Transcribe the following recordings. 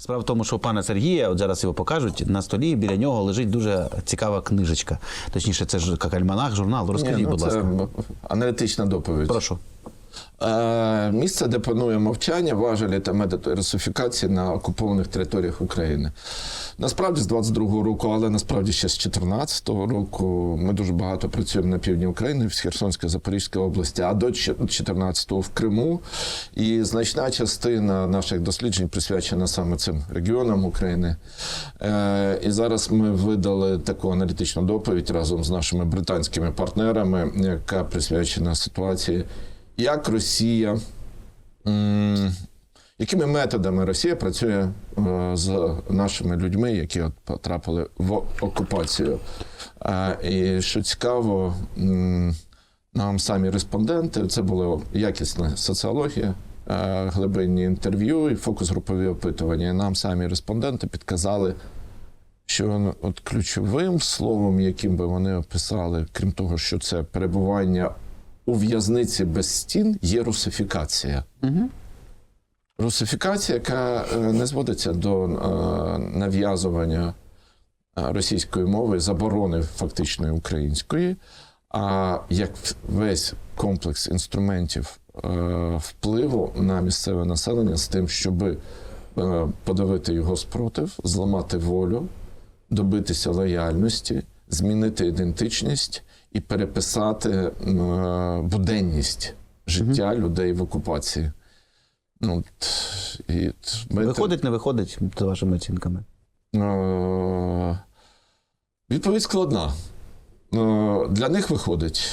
Справа в тому, що у пана Сергія, от зараз його покажуть, на столі біля нього лежить дуже цікава книжечка. Точніше, це ж як альманах, журнал. Розкажіть, Ні, ну, будь це ласка. аналітична доповідь. Прошу. Е, місце, де панує мовчання, важелі та русифікації на окупованих територіях України. Насправді з 22-го року, але насправді ще з 14-го року ми дуже багато працюємо на півдні України, в Херсонській, Запорізькій області, а до 14-го в Криму. І значна частина наших досліджень присвячена саме цим регіонам України. Е, і зараз ми видали таку аналітичну доповідь разом з нашими британськими партнерами, яка присвячена ситуації як Росія, якими методами Росія працює е, з нашими людьми, які от потрапили в окупацію. Е, І що цікаво, нам самі респонденти, це була якісна соціологія, е, глибинні інтерв'ю і фокус-групові опитування. І нам самі респонденти підказали, що ну, от ключовим словом, яким би вони описали, крім того, що це перебування у в'язниці без стін, є русифікація. Угу. Русифікація, яка е, не зводиться до е, нав'язування е, російської мови, заборони фактичної української, а як весь комплекс інструментів впливу на місцеве населення з тим, щоб подавити його спротив, зламати волю, добитися лояльності, змінити ідентичність і переписати е, буденність життя людей в окупації. Ну, і ми Виходить, не виходить, за вашими оцінками. Е, Відповідь складна. Е, Для них виходить.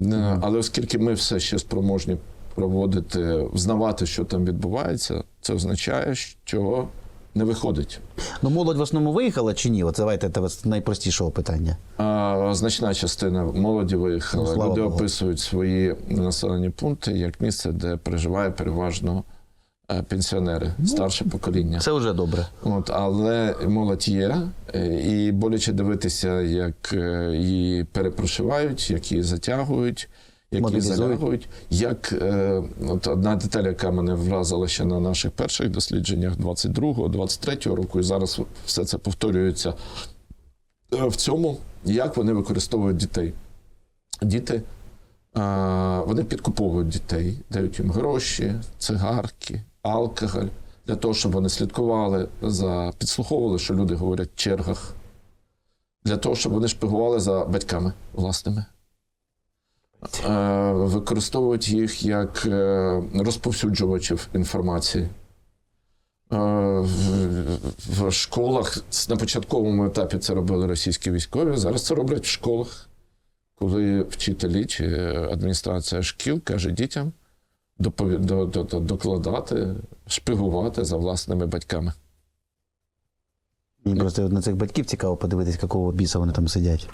Е, Але оскільки ми все ще спроможні проводити, взнавати, що там відбувається, це означає, що не виходить. Ну, молодь в основному виїхала чи ні? От давайте те з найпростішого питання. А значна частина молоді виїхала. Ну, Люди Богу. описують свої населені пункти як місце, де проживає переважно е, пенсіонери, Ну, старше покоління. Це вже добре. От, але молодь є, е, і боляче дивитися, як е, її перепрошивають, як її затягують, як її залягують. Як е, от одна деталь, яка мене вразила ще на наших перших дослідженнях 22-го, 23-го року, і зараз все це повторюється е, в цьому, як вони використовують дітей. Діти. А, вони підкуповують дітей, дають їм гроші, цигарки, алкоголь для того, щоб вони слідкували за підслуховували, що люди говорять в чергах, для того, щоб вони шпигували за батьками власними. Е, Використовують їх як е, розповсюджувачів інформації. Е, в- школах на початковому етапі це робили російські військові, зараз це роблять в школах, коли вчителі чи адміністрація шкіл каже дітям докладати, шпигувати за власними батьками. Просто на цих батьків цікаво подивитись, якого біса вони там сидять.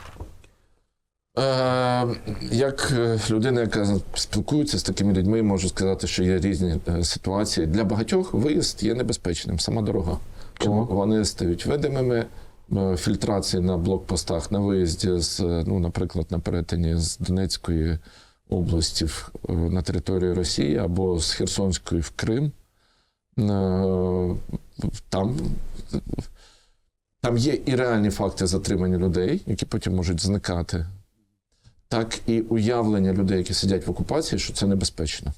Е, як е, людина, яка спілкується з такими людьми, можу сказати, що є різні е, ситуації. Для багатьох виїзд є небезпечним, сама дорога. Чому? Вони стають видимими. Фільтрації на блокпостах на виїзді з, ну, наприклад, на перетині з Донецької області на територію Росії або з Херсонської в Крим. Там, там є і реальні факти затримання людей, які потім можуть зникати так і уявлення людей, які сидять в окупації, що це небезпечно.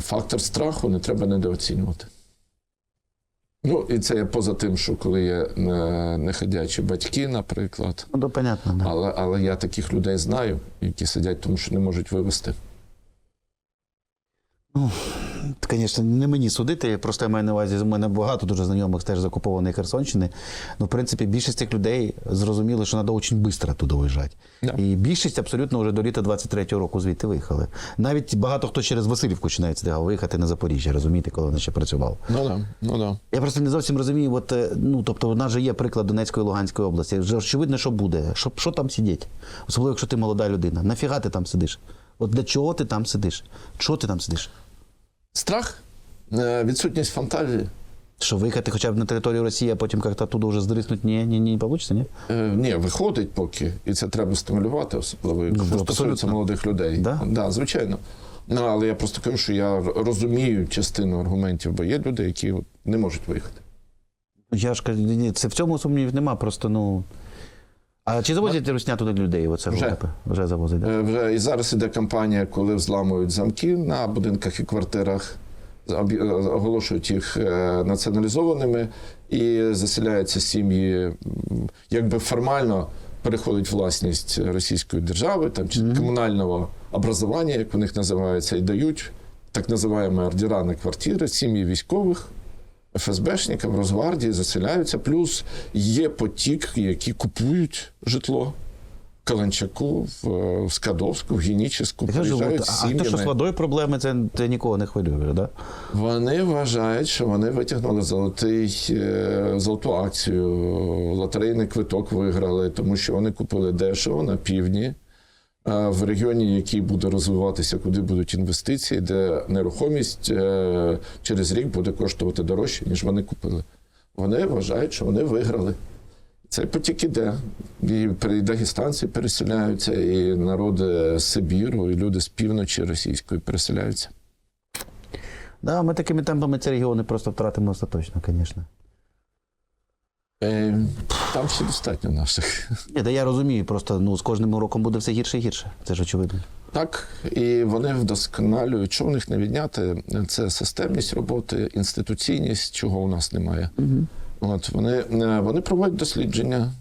Фактор страху не треба недооцінювати. Ну, і це є поза тим, що коли є е, неходячі батьки, наприклад. Ну, то понятно, да. Але, але я таких людей знаю, які сидять, тому що не можуть вивезти. Звісно, не мені судити. Просто я маю на увазі, у мене багато дуже знайомих теж з окупованої Херсонщини. Ну, в принципі, більшість цих людей зрозуміли, що треба дуже швидко туди виїжджати. Да. І більшість абсолютно вже до літа 23-го року звідти виїхали. Навіть багато хто через Васильівку починає сюди виїхати на Запоріжжя, розумієте, коли вони ще працювали. Ну да, ну да. Я просто не зовсім розумію, от, е, ну, тобто, у нас же є приклад Донецької і Луганської області. Вже очевидно, що буде. Що, що там сидіти? Особливо, якщо ти молода людина. Нафіга ти там сидиш? От для чого ти там сидиш? Чого ти там сидиш? Страх, е, відсутність фантазії. Що виїхати хоча б на територію Росії, а потім як-то оттуда вже здриснуть? Ні, ні, ні, не вийде, ні? Е, ні, виходить поки, і це треба стимулювати, особливо Ну, якщо абсолютно. стосується молодих людей. Да? Да, звичайно. Ну, але я просто кажу, що я розумію частину аргументів, бо є люди, які не можуть виїхати. Я ж кажу, ні, це в цьому сумнівів нема, просто ну. А чи завозять русня туди людей? Оце Вже. Вже завозять, так? Е, Вже і зараз іде кампанія, коли взламують замки на будинках і квартирах, е, оголошують їх е, націоналізованими і заселяються сім'ї, якби формально переходить власність російської держави, там чи комунального образування, як у них називається, і дають так називаємо ордера на квартири, сім'ї військових. ФСБшникам, Росгвардії заселяються, плюс є потік, які купують житло. Каланчаку, в, е, Скадовську, в Генічеську, приїжджають з а те, що з водою проблеми, це, це нікого не хвилює, вже, да? Вони вважають, що вони витягнули золотий, е, золоту акцію, лотерейний квиток виграли, тому що вони купили дешево на півдні, в регіоні, який буде розвиватися, куди будуть інвестиції, де нерухомість е, через рік буде коштувати дорожче, ніж вони купили. Вони вважають, що вони виграли. Цей потік іде. І дагестанці переселяються, і народи Сибіру, і люди з півночі російської переселяються. Да, ми такими темпами ці регіони просто втратимо остаточно, звісно. Е, Там ще достатньо наших. Ні, да я розумію, просто ну, з кожним роком буде все гірше і гірше. Це ж очевидно. Так, і вони вдосконалюють, що в них не відняти, це системність роботи, інституційність, чого у нас немає. От вони, е, вони проводять дослідження.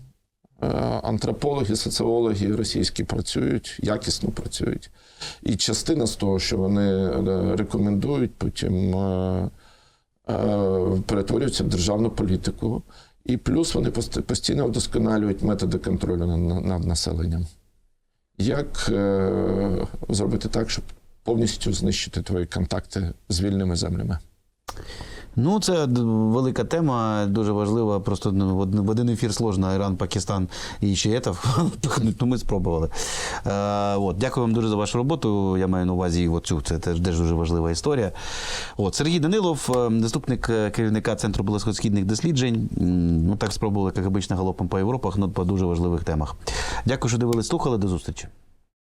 Е, Антропологи, соціологи російські працюють, якісно працюють. І частина з того, що вони рекомендують, потім перетворюються в державну політику. І плюс вони постійно вдосконалюють методи контролю над, населенням. Як е, зробити так, щоб повністю знищити твої контакти з вільними землями? Ну, це велика тема, дуже важлива. Просто ну, в один- ефір сложно Іран, Пакистан і ще впихнути. Ну, ми спробували. Е, от, дякую вам дуже за вашу роботу. Я маю на увазі оцю. Це теж дуже важлива історія. От, Сергій Данилов, е, заступник е, керівника Центру близькосхідних досліджень. Ну, так спробували, як обично, галопом по Європах, ну, по дуже важливих темах. Дякую, що дивились, слухали. До зустрічі.